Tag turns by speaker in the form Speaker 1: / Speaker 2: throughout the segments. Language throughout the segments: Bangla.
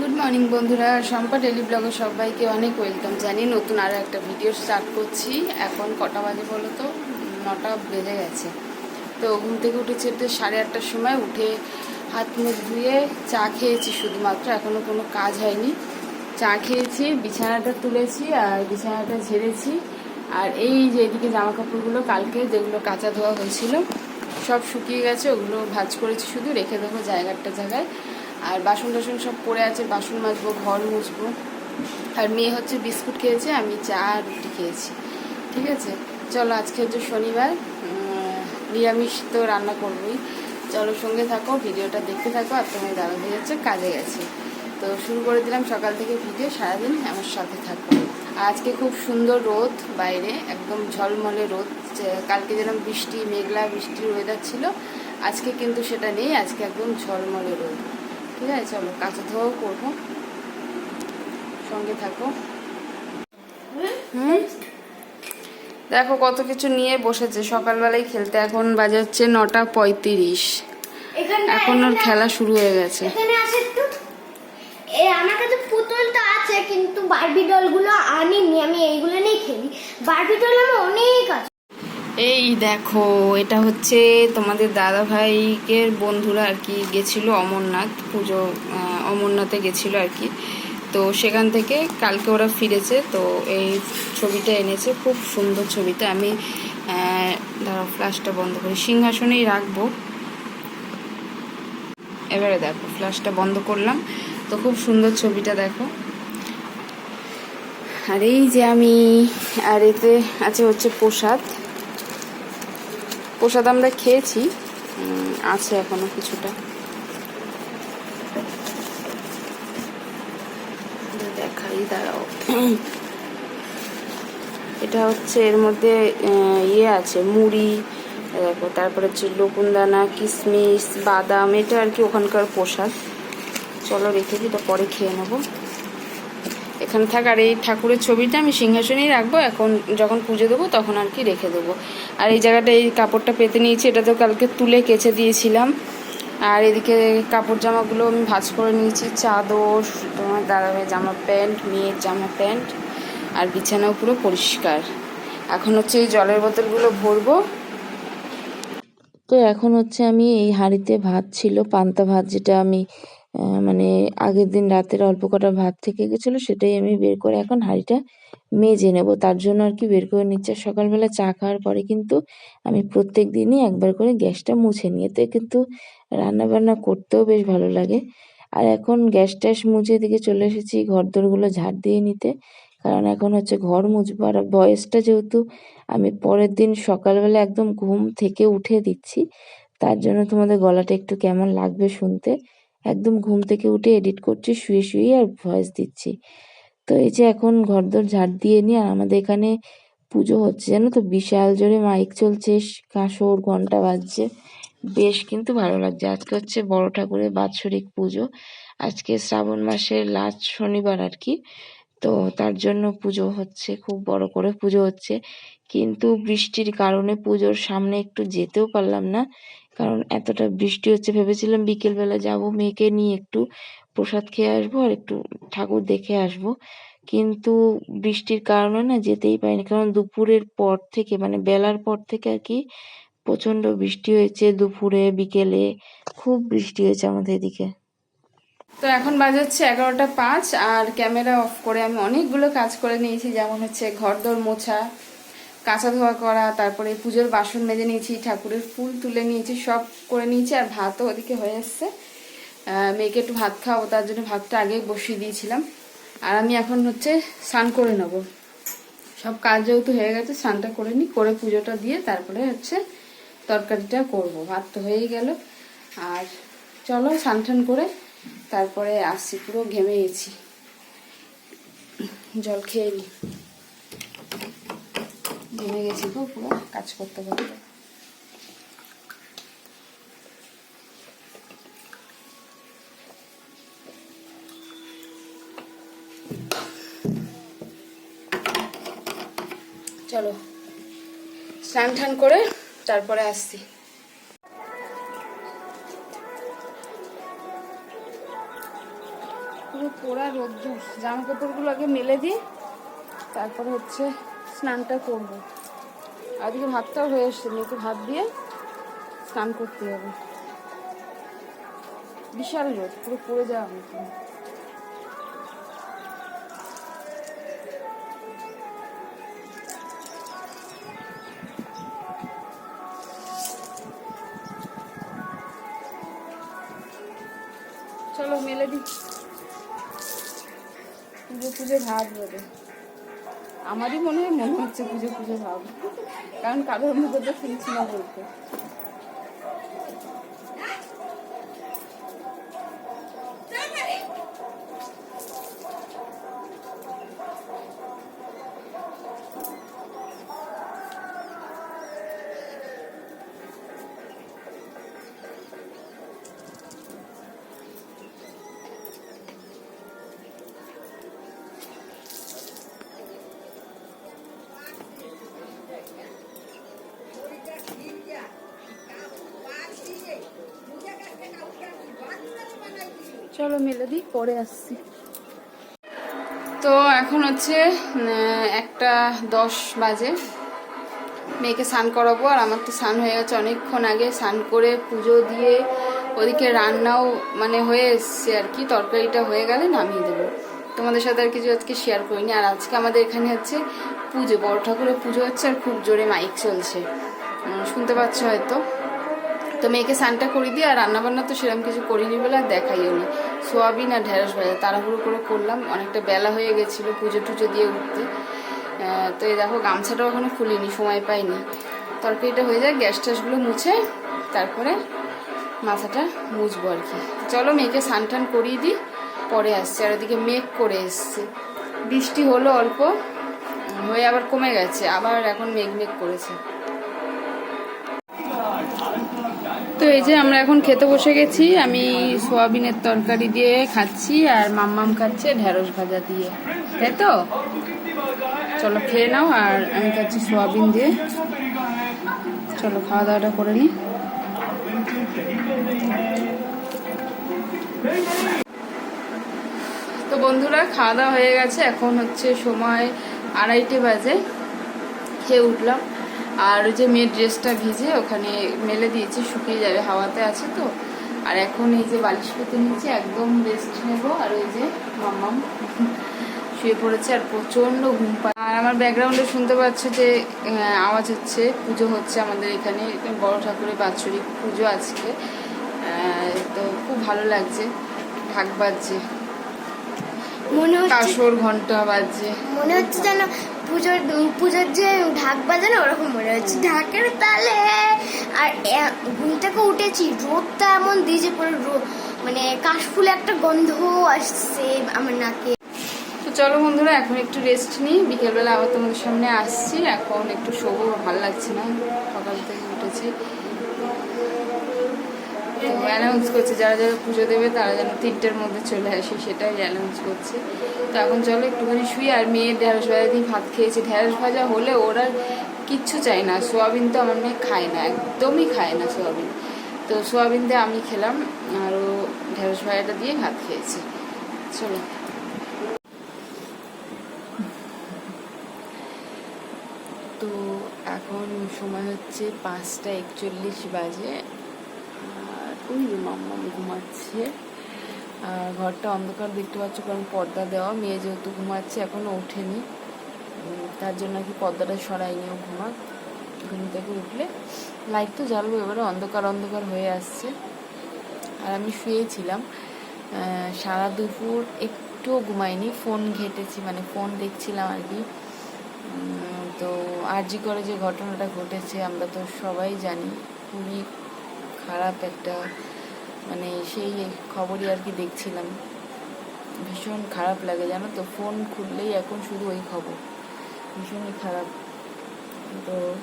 Speaker 1: গুড মর্নিং বন্ধুরা। শম্পা ডেলি ব্লগে সবাইকে অনেক ওয়েলকাম জানি নতুন আরও একটা ভিডিও স্টার্ট করছি। এখন কটা বাজে বলো তো? নটা বেজে গেছে। তো ঘুম থেকে উঠেছি একটু সাড়ে আটটার সময়। উঠে হাত মুখ ধুয়ে চা খেয়েছি শুধুমাত্র। এখনও কোনো কাজ হয়নি। চা খেয়েছি, বিছানাটা তুলেছি আর বিছানাটা ঝেড়েছি। আর এই যে এদিকে জামা কাপড়গুলো কালকে যেগুলো কাঁচা ধোয়া হয়েছিল, সব শুকিয়ে গেছে। ওগুলো ভাজ করেছি শুধু। রেখে দেবো জায়গাটা জায়গায়। আর বাসন টাসন সব পড়ে আছে, বাসন মাজবো, ঘর মুছবো। আর মেয়ে হচ্ছে বিস্কুট খেয়েছে, আমি চা আর রুটি খেয়েছি। ঠিক আছে? চলো, আজকে হচ্ছে শনিবার নিরামিষ তো রান্না করবোই। চলো, সঙ্গে থাকো, ভিডিওটা দেখতে থাকো, আর তোমার দাদা ভাই হচ্ছে কাজে গেছে। তো শুরু করে দিলাম সকাল থেকে ভিডিও, সারাদিন আমার সাথে থাকো। আজকে খুব সুন্দর রোদ বাইরে, একদম ঝলমলে রোদ। কালকে যেরকম বৃষ্টি, মেঘলা বৃষ্টির ওয়েদার ছিল, আজকে কিন্তু সেটা নেই, আজকে একদম ঝলমলে রোদ। ঠিক আছে চলো কাঁচা ধোয়াও করব। সঙ্গে থাকো। হুম? দেখো কত কিছু নিয়ে বসেছে সকালবেলায় খেলতে। এখন বাজে হচ্ছে নটা পঁয়ত্রিশ।
Speaker 2: এখানে
Speaker 1: এখন ওর খেলা শুরু হয়ে গেছে।
Speaker 2: এখানে আছে একটু। এ আমার কাছে পুতুল তো আছে কিন্তু বারবি ডলগুলো আনিনি আমি এইগুলো নিয়ে খেলি। বারবি ডল আমার অনেক আছে।
Speaker 1: এই দেখো, এটা হচ্ছে তোমাদের দাদা ভাইকের বন্ধুরা আর কি গেছিল অমরনাথ পুজো অমরনাথে গেছিল আর কি। তো সেখান থেকে কালকে ওরা ফিরেছে, তো এই ছবিটা এনেছে, খুব সুন্দর ছবিটা। আমি দাঁড়াও ফ্ল্যাশটা বন্ধ করি। সিংহাসনেই রাখব। এবারে দেখো ফ্ল্যাশটা বন্ধ করলাম। তো খুব সুন্দর ছবিটা দেখো। আর এই যে আমি, আর এতে আছে হচ্ছে প্রসাদ। প্রসাদ আমরা খেয়েছি। আছে এখনও কিছুটা। দেখাই, দাঁড়াও। এটা হচ্ছে এর মধ্যে ইয়ে আছে, মুড়ি দেখো তারপরে হচ্ছে লকুনদানা কিশমিশ বাদাম, এটা আর কি ওখানকার প্রসাদ। চলো রেখে দিই, এটা পরে খেয়ে নেব। এখানে থাক, আর এই ঠাকুরের ছবিটা আমি সিংহাসনেই রাখব, এখন যখন পুজো দেবো তখন আর কি রেখে দেবো। আর এই জায়গাটা এই কাপড়টা পেতে নিয়েছি এটা তো কালকে তুলে কেচে দিয়েছিলাম। আর এদিকে কাপড় জামাগুলো আমি ভাঁজ করে নিয়েছি, চাদর, তোমার দাদাভাই জামা প্যান্ট, মেয়ের জামা প্যান্ট, আর বিছানাও পুরো পরিষ্কার। এখন হচ্ছে এই জলের বোতলগুলো ভরবো। তো এখন হচ্ছে আমি এই হাঁড়িতে ভাত ছিল, পান্তা ভাত যেটা আমি মানে আগের দিন রাতের অল্প কটা ভাত থেকে গেছিল, সেটাই আমি বের করে এখন হাঁড়িটা মেজে নেব। তার জন্য আর কি বের করে নিচ্ছে। সকালবেলা চা খাওয়ার পরে কিন্তু আমি প্রত্যেক দিনই একবার করে গ্যাসটা মুছে নিই। এতে কিন্তু রান্না বান্না করতেও বেশ ভালো লাগে। আর এখন গ্যাস ট্যাস মুছে দিকে চলে এসেছি ঘর দোরগুলো ঝাড় দিয়ে নিতে। কারণ এখন হচ্ছে ঘর মুছবো। আর বয়সটা যেহেতু আমি পরের দিন সকালবেলা একদম ঘুম থেকে উঠে দিচ্ছি, তার জন্য তোমাদের গলাটা একটু কেমন লাগবে শুনতে। একদম ঘুম থেকে উঠে এডিট করছি, শুয়ে শুয়ে আর ভয়েস দিচ্ছি। তো এই যে এখন ঘরদোর ঝাড় দিয়ে নিয়ে আর আমাদের এখানে পুজো হচ্ছে জানো তো? বিশাল জোরে মাইক চলছে, কাঁসর ঘণ্টা বাজছে। বেশ কিন্তু ভালো লাগছে। আজকে হচ্ছে বড় ঠাকুরের বাৎসরিক পুজো। আজকে শ্রাবণ মাসের লাস্ট শনিবার আর কি। তো তার জন্য পুজো হচ্ছে, খুব বড় করে পুজো হচ্ছে। কিন্তু বৃষ্টির কারণে পুজোর সামনে একটু যেতেও পারলাম না। কারণ এতটা বৃষ্টি হচ্ছে ভেবেছিলাম বিকেলবেলা যাব, মেয়েকে নিয়ে একটু প্রসাদ খেয়ে আসব আর একটু ঠাকুর দেখে আসব। কিন্তু বৃষ্টির কারণে না যেতেই পারিনি, কারণ দুপুরের পর থেকে মানে বেলার পর থেকে আর কি প্রচণ্ড বৃষ্টি হয়েছে দুপুরে, বিকেলে, খুব বৃষ্টি হয়েছে আমাদের এদিকে। তো এখন বাজে হচ্ছে এগারোটা পাঁচ আর ক্যামেরা অফ করে আমি অনেকগুলো কাজ করে নিয়েছি, যেমন হচ্ছে ঘর ঘরদোর মোছা কাঁচা ধোয়া করা, তারপরে পুজোর বাসন মেজে নিয়েছি, ঠাকুরের ফুল তুলে নিয়েছি, সব করে নিয়েছি আর ভাতও ওদিকে হয়ে এসছে। মেয়েকে একটু ভাত খাওয়াবো, তার জন্য ভাতটা আগেই বসিয়ে দিয়েছিলাম। আর আমি এখন হচ্ছে স্নান করে নেব। সব কাজ যেহেতু হয়ে গেছে, স্নানটা করে নিই, করে পুজোটা দিয়ে তারপরে হচ্ছে তরকারিটা করব। ভাত তো হয়েই গেল। আর চলো স্নান টান করে তারপরে আসছি, পুরো ঘেমে গেছি। জল খেয়ে নিই ঘেমে গেছি গো পুরো, কাজ করতে করতে। চলো, স্নান টান করে তারপরে আসছি। পুরো পোড়া রোদ্দুর জামা কাপড়গুলো আগে মেলে দিই, তারপরে হচ্ছে স্নানটা করব। ওদিকে ভাতটাও হয়ে এসছে মেয়েকে ভাত দিয়ে স্নান করতে হবে বিশাল রোদ, পুরো পড়ে যাওয়া মতো। চলো মেলে দি। পুজো পুজো ভাব হবে আমারই মনে হয় মনে হচ্ছে পুজো পুজো ভাব। কারণ কারোর মুখে তো শুনছি না বলতে। চলো মেলে দিই পরে আসছি। তো এখন হচ্ছে একটা দশ বাজে। মেয়েকে স্নান করাবো, আর আমার তো স্নান হয়ে গেছে অনেকক্ষণ আগে। স্নান করে পুজো দিয়ে ওদিকে রান্নাও মানে হয়ে এসছে আর কি, তরকারিটা হয়ে গেলে নামিয়ে দেবো। তোমাদের সাথে আর কিছু আজকে শেয়ার করিনি। আর আজকে আমাদের এখানে হচ্ছে পুজো, বড় ঠাকুরের পুজো হচ্ছে আর খুব জোরে মাইক চলছে। শুনতে পাচ্ছ হয়তো? তো মেয়েকে স্নানটা করে দিই, আর রান্নাবান্না তো সেরকম কিছু করিনি বলে আর দেখাইও নি। সোয়াবিন আর ঢেঁড়স ভাজা, তাড়াহুড়ো করে করলাম, অনেকটা বেলা হয়ে গেছিল পুজো টুজো দিয়ে উঠতে। তো এই দেখো গামছাটাও এখনও খুলিনি, সময় পাইনি। তরকারিটা হয়ে যায় গ্যাস ট্যাসগুলো মুছে, তারপরে মাথাটা মুছবো আর কি। চলো মেয়েকে স্নান টান করিয়ে দিই, পরে আসছে। আর ওদিকে মেঘ করে এসছে। বৃষ্টি হলো অল্প, হয়ে আবার কমে গেছে, আবার এখন মেঘ মেঘ করেছে। তো এই যে আমরা এখন খেতে বসে গেছি, আমি সোয়াবিনের তরকারি দিয়ে খাচ্ছি আর মাম্মাম খাচ্ছে ঢেঁড়স ভাজা দিয়ে। তাই তো? চলো খেয়ে নাও আর আমি খাচ্ছি সোয়াবিন দিয়ে। চলো খাওয়া দাওয়াটা করে নিই তো বন্ধুরা, খাওয়া দাওয়া হয়ে গেছে, এখন হচ্ছে সময় আড়াইটে বাজে। খেয়ে উঠলাম। আর ওই যে মেয়ের ড্রেসটা ভিজে ওখানে মেলে দিয়েছি শুকিয়ে যাবে হাওয়াতে আছে তো। আর এখন এই যে বালিশ পেতে নিয়েছি একদম রেস্ট নেব। আর ওই যে মাম্মাম শুয়ে পড়েছে আর প্রচণ্ড ঘুম পায় আর আমার ব্যাকগ্রাউন্ডে শুনতে পাচ্ছ যে আওয়াজ হচ্ছে পুজো হচ্ছে আমাদের এখানে। বড় ঠাকুরের বাৎসরিক পুজো আজকে। তো খুব ভালো লাগছে ঢাক বাজছে।
Speaker 2: মনে হচ্ছে
Speaker 1: ঘণ্টা বাজছে।
Speaker 2: মনে হচ্ছে যেন পুজোর পুজোর যে ঢাক বাজে না ওরকম মনে হচ্ছে। ঢাকের তালে আর ঘুম থেকে উঠেছি, রোদটা এমন দিয়েছে পুরো রোদ মানে কাশফুলে একটা গন্ধ আসছে আমার নাকে।
Speaker 1: তো চলো বন্ধুরা, এখন একটু রেস্ট নিই। বিকেলবেলা আবার তোমাদের সামনে আসছি। এখন একটু শোবো, ভালো লাগছে না। সকাল থেকে উঠেছি। অ্যানাউন্স করছে, যারা যারা পুজো দেবে তারা যেন তিনটের মধ্যে চলে আসে, সেটাই অ্যানাউন্স করছে। তো এখন চলো একটুখানি শুই, আর মেয়ের ঢেঁড়স ভাজা দিয়ে ভাত খেয়েছে। ঢেঁড়স ভাজা হলে ওরা কিচ্ছু চাই না, সোয়াবিন তো আমার মেয়ে খায় না, একদমই খায় না সোয়াবিন। তো সোয়াবিন দিয়ে আমি খেলাম আর ও ঢেঁড়স ভাজাটা দিয়ে ভাত খেয়েছে। চলো। তো এখন সময় হচ্ছে পাঁচটা একচল্লিশ বাজে। ওই ঘুমাচ্ছে। আর ঘরটা অন্ধকার দেখতে পাচ্ছ, কারণ পর্দা দেওয়া। মেয়ে যেহেতু ঘুমাচ্ছে এখনও ওঠেনি। তার জন্য কি পর্দাটা সরাইনি ও ঘুমাক। ঘুম থেকে উঠলে লাইট তো জ্বালবো, এবারে অন্ধকার অন্ধকার হয়ে আসছে। আর আমি শুয়েছিলাম। সারা দুপুর একটুও ঘুমাইনি। ফোন ঘেটেছি মানে ফোন দেখছিলাম আর কি। তো আরজি করে যে ঘটনাটা ঘটেছে, আমরা তো সবাই জানি। খুবই খারাপ একটা মানে সেই খবরই আর কি দেখছিলাম। ভীষণ খারাপ লাগে, জানো তো? ফোন খুললেই এখন শুধু ওই খবর। ভীষণই খারাপ। তো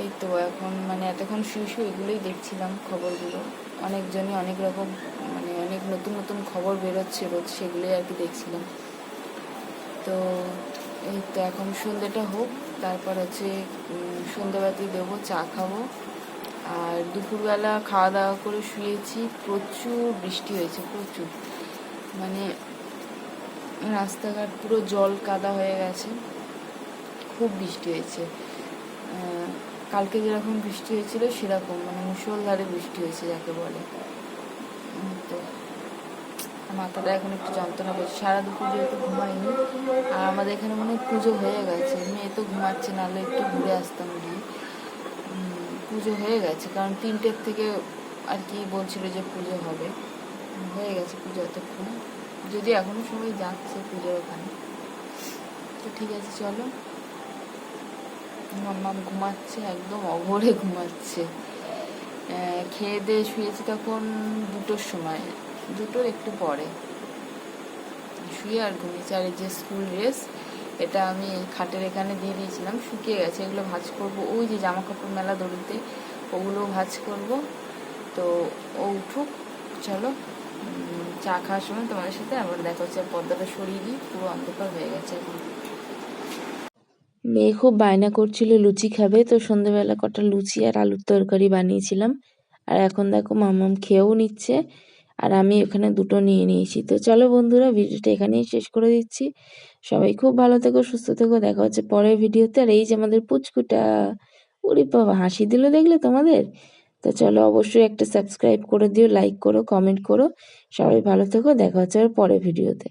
Speaker 1: এই তো এখন মানে এতক্ষণ শুয়ে এগুলোই দেখছিলাম খবরগুলো। অনেকজনই অনেক রকম মানে অনেক নতুন নতুন খবর বেরোচ্ছে রোজ, সেগুলোই আর কি দেখছিলাম। তো এই তো এখন সন্ধ্যেটা হোক, তারপর হচ্ছে সন্ধ্যেবাতি দেবো, চা খাব। আর দুপুরবেলা খাওয়া দাওয়া করে শুয়েছি। প্রচুর বৃষ্টি হয়েছে, প্রচুর। মানে রাস্তাঘাট পুরো জল কাদা হয়ে গেছে। খুব বৃষ্টি হয়েছে। কালকে যেরকম বৃষ্টি হয়েছিল, সেরকম। মানে মুষলধারে বৃষ্টি হয়েছে যাকে বলে। তো মাথাটা এখন একটু যন্ত্রণা করছে। সারা দুপুর যেহেতু ঘুমাইনি, আর আমাদের এখানে মনে পুজো হয়ে গেছে। মেয়ে তো ঘুমাচ্ছে, নাহলে একটু ঘুরে আসতাম গিয়ে। পুজো হয়ে গেছে, কারণ তিনটের থেকে আর কি বলছিল যে পুজো হবে। হয়ে গেছে পুজো এতক্ষণে। যদি এখনও সবাই যাচ্ছে পুজোর ওখানে। তো ঠিক আছে, চলো। মাম্মাম ঘুমাচ্ছে, একদম অঘরে ঘুমাচ্ছে। খেয়ে দিয়ে শুয়েছি তখন দুটোর সময়। দুটোর একটু পরে। শুয়ে আর ঘুমিয়েছি। আর যে স্কুল ড্রেস এটা আমি খাটের এখানে দিয়ে দিয়েছিলাম, শুকিয়ে গেছে। এগুলো ভাজ করব। ওই যে জামা কাপড় মেলা দড়িতে, ওগুলো ভাজ করব। তো ও উঠুক, চলো। চা খাওয়ার সময় তোমাদের সাথে আবার দেখা হচ্ছে। পর্দাটা সরিয়ে দিই, পুরো অন্ধকার হয়ে গেছে এখন। মেয়ে খুব বায়না করছিল, লুচি খাবে। তো সন্ধ্যেবেলা কটা লুচি আর আলুর তরকারি বানিয়েছিলাম। আর এখন দেখো মামাম খেয়েও নিচ্ছে। আর আমি এখানে দুটো নিয়ে নিয়েছি। তো চলো বন্ধুরা, ভিডিওটা এখানেই শেষ করে দিচ্ছি। সবাই খুব ভালো থেকো, সুস্থ থেকো। দেখা হচ্ছে পরের ভিডিওতে। আর এই যে আমাদের পুচকুটা উরি বাবা, হাসি দিল দেখলে তোমাদের? তো চলো অবশ্যই একটা সাবস্ক্রাইব করে দিও লাইক করো কমেন্ট করো। সবাই ভালো থেকো, দেখা হচ্ছে আর পরের ভিডিওতে।